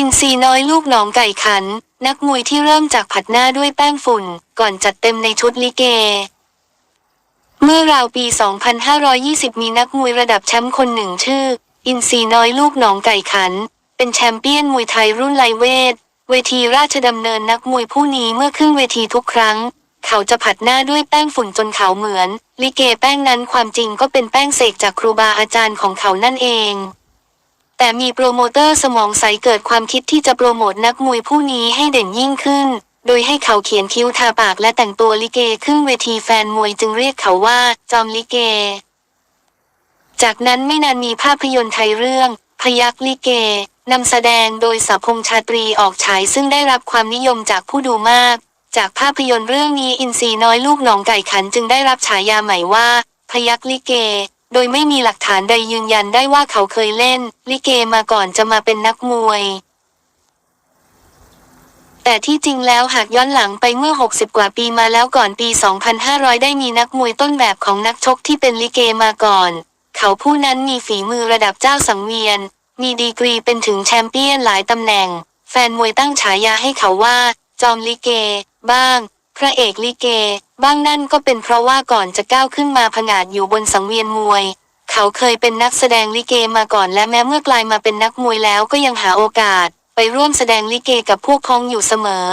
อินทรีน้อยลูกหนองไก่ขัน นักมวยที่เริ่มจากผัดหน้าด้วยแป้งฝุ่น ก่อนจัดเต็มในชุดลิเก เมื่อราวปี 2520 มีนักมวยระดับแชมป์คนหนึ่งชื่อ อินทรีน้อยลูกหนองไก่ขัน เป็นแชมเปี้ยนมวยไทยรุ่นไลเวท เวทีราชดำเนินนักมวยผู้นี้เมื่อขึ้นเวทีทุกครั้ง เขาจะผัดหน้าด้วยแป้งฝุ่นจนเขาเหมือน ลิเกแป้งนั้นความจริงก็เป็นแป้งเสกจากครูบาอาจารย์ของเขานั่นเอง แต่มีโปรโมเตอร์สมองใสเกิดความคิดที่จะโปรโมทนักมวยผู้นี้ให้เด่นยิ่งขึ้น โดยให้เขาเขียนคิ้วทาปากและแต่งตัวลิเกขึ้นเวทีแฟนมวยจึงเรียกเขาว่า จอมลิเก จากนั้นไม่นานมีภาพยนตร์ไทยเรื่อง พยักลิเกนำแสดงโดยสพงษ์ชาตรีออกฉายซึ่งได้รับความนิยมจากผู้ดูมาก จากภาพยนตร์เรื่องนี้อินทรีน้อยลูกหนองไก่ขันจึงได้รับฉายาใหม่ว่า พยักลิเก โดยไม่มีหลักฐานใดยืนยันได้ว่าเขาเคยเล่น ลิเกมาก่อนจะมาเป็นนักมวย แต่ที่จริงแล้วหากย้อนหลังไปเมื่อ 60 กว่าปีมาแล้วก่อนปี 2500 ได้มีนักมวยต้นแบบของนักชกที่เป็นลิเกมาก่อน เขาผู้นั้นมีฝีมือระดับเจ้าสังเวียน มีดีกรีเป็นถึงแชมเปี้ยนหลายตำแหน่ง แฟนมวยตั้งฉายาให้เขาว่า จอมลิเก บ้าง พระเอกลิเก บ้างนั่นก็เป็นเพราะว่าก่อนจะก้าวขึ้นมาผงาดอยู่บนสังเวียนมวย เขาเคยเป็นนักแสดงลิเกมาก่อนและแม้เมื่อกลายมาเป็นนักมวยแล้วก็ยังหาโอกาส ไปร่วมแสดงลิเกกับพวกพ้องอยู่เสมอ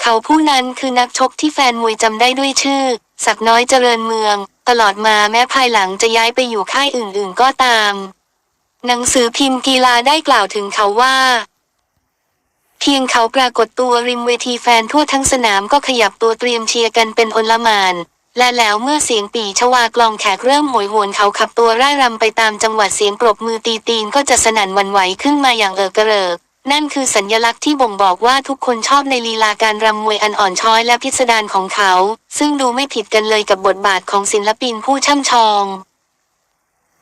เขาผู้นั้นคือนักชกที่แฟนมวยจำได้ด้วยชื่อศักน้อยเจริญเมือง ตลอดมาแม้ภายหลังจะย้ายไปอยู่ค่ายอื่นๆก็ตาม หนังสือพิมพ์กีฬาได้กล่าวถึงเขาว่า เพียงเขาปรากฏตัวริมเวทีแฟนทั่วทั้งสนามก็ขยับตัวเตรียมเชียร์กันเป็นอนลมาน และแล้วเมื่อเสียงปีชวากลองแขกเริ่มโหยหวนเขาขับตัวร่ายรำไปตามจังหวัดเสียงปรบมือตีตีนก็จะสนั่นวันไหวขึ้นมาอย่างเอิกกระเริกนั่นคือสัญญลักษณ์ที่บ่งบอกว่าทุกคนชอบในลีลาการรำมวยอันอ่อนช้อยและพิสดารของเขา ซึ่งดูไม่ผิดกันเลยกับบทบาทของศิลปินผู้ช่ำชอง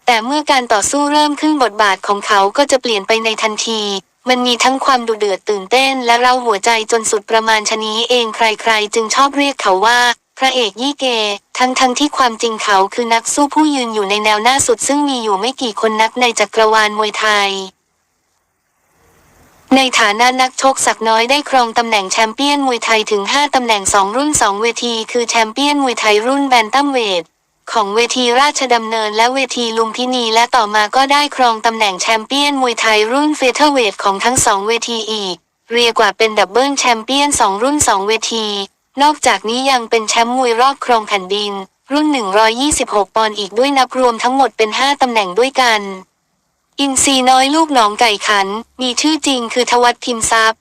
แต่เมื่อการต่อสู้เริ่มขึ้นบทบาทของเขาก็จะเปลี่ยนไปในทันที มันมีทั้งความดุเดือดตื่นเต้นและเราหัวใจจนสุดประมาณชนี้เองใครๆ จึงชอบเรียกเขาว่า พระเอกยี่เก ทั้งทั้งๆที่ความจริงเขาคือนักสู้ผู้ยืนอยู่ในแนวหน้าสุด ซึ่งมีอยู่ไม่กี่คนนักในจักรวาลมวยไทย ในฐานะนักชกศักน้อยได้ครองตำแหน่งแชมเปี้ยนมวยไทยถึง 5 ตำแหน่ง 2 รุ่น 2 เวที คือแชมเปี้ยนมวยไทยรุ่นแบนตัมเวท ของเวทีราชดำเนินและเวทีลุมพินีและต่อมาก็ได้ครองตำแหน่งแชมเปี้ยนมวยไทยรุ่นเฟเธอร์เวทของทั้งสองเวทีอีก เรียกว่าเป็นดับเบิลแชมเปี้ยน2รุ่น2เวที นอกจากนี้ยังเป็นแชมป์มวยรอบครองแผ่นดิน รุ่น 126 ปอนด์อีกด้วยนับรวมทั้งหมดเป็น 5 ตำแหน่งด้วยกัน อินทรีน้อยลูกหนองไก่ขัน มีชื่อจริงคือทวัตพิมพ์ทรัพย์